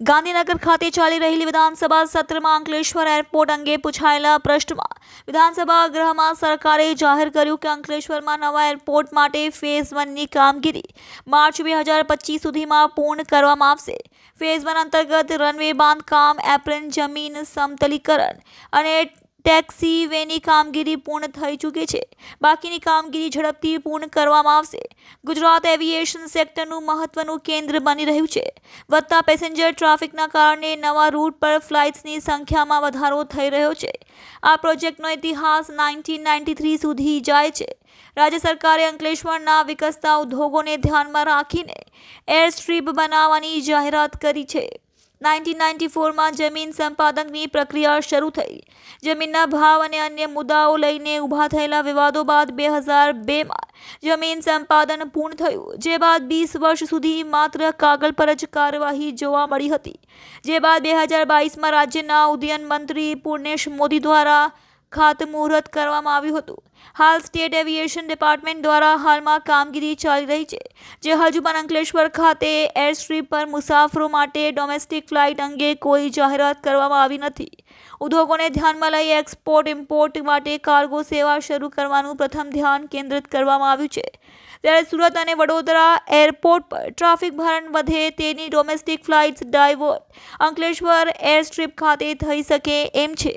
ગાંધીનગર ખાતે ચાલી રહેલી વિધાનસભા સત્રમાં અંકલેશ્વર એરપોર્ટ અંગે પૂછાયેલા પ્રશ્નમાં વિધાનસભા ગૃહમાં સરકારે જાહેર કર્યું કે અંકલેશ્વરમાં નવા એરપોર્ટ માટે ફેઝ વનની કામગીરી માર્ચ બે હજાર પચીસ સુધીમાં પૂર્ણ કરવામાં આવશે. ફેઝ વન અંતર્ગત રનવે બાંધકામ, એપ્રન જમીન સમતલીકરણ અને ટેક્સી વેની કામગીરી પૂર્ણ થઈ ચૂકી છે. બાકીની કામગીરી ઝડપથી પૂર્ણ કરવામાં આવશે. ગુજરાત એવિએશન સેક્ટરનું મહત્વનું કેન્દ્ર બની રહ્યું છે. વધતા પેસેન્જર ટ્રાફિકના કારણે નવા રૂટ પર ફ્લાઇટ્સની સંખ્યામાં વધારો થઈ રહ્યો છે. આ પ્રોજેક્ટનો ઇતિહાસ નાઇન્ટીન નાઇન્ટી થ્રી સુધી જાય છે. રાજ્ય સરકારે અંકલેશ્વરના વિકસતા ઉદ્યોગોને ધ્યાનમાં રાખીને એર સ્ટ્રીપ બનાવવાની જાહેરાત કરી છે. નાઇન્ટીન નાઇન્ટી ફોરમાં જમીન સંપાદનની પ્રક્રિયા શરૂ થઈ. જમીનના ભાવ અને અન્ય મુદ્દાઓ લઈને ઊભા થયેલા વિવાદો બાદ બે હજાર બેમાં જમીન સંપાદન પૂર્ણ થયું, જે બાદ વીસ વર્ષ સુધી માત્ર કાગળ પર જ કાર્યવાહી જોવા મળી હતી. જે બાદ બે હજાર બાવીસમાં રાજ્યના ઉદ્યન મંત્રી પૂર્ણેશ મોદી દ્વારા ખાતમુહૂર્ત કરવામાં આવ્યું હતું. હાલ સ્ટેટ એવિએશન ડિપાર્ટમેન્ટ દ્વારા હાલમાં કામગીરી ચાલી રહી છે, જે હજુ પણ અંકલેશ્વર ખાતે એર સ્ટ્રીપ પર મુસાફરો માટે ડોમેસ્ટિક ફ્લાઇટ અંગે કોઈ જાહેરાત કરવામાં આવી નથી. ઉદ્યોગોને ધ્યાનમાં લઈ એક્સપોર્ટ, ઇમ્પોર્ટ માટે કાર્ગો સેવા શરૂ કરવાનું પ્રથમ ધ્યાન કેન્દ્રિત કરવામાં આવ્યું છે. ત્યારે સુરત અને વડોદરા એરપોર્ટ પર ટ્રાફિક ભારણ વધે તેની domestic flights divert. Ankleshwar air strip ખાતે થઈ શકે એમ છે.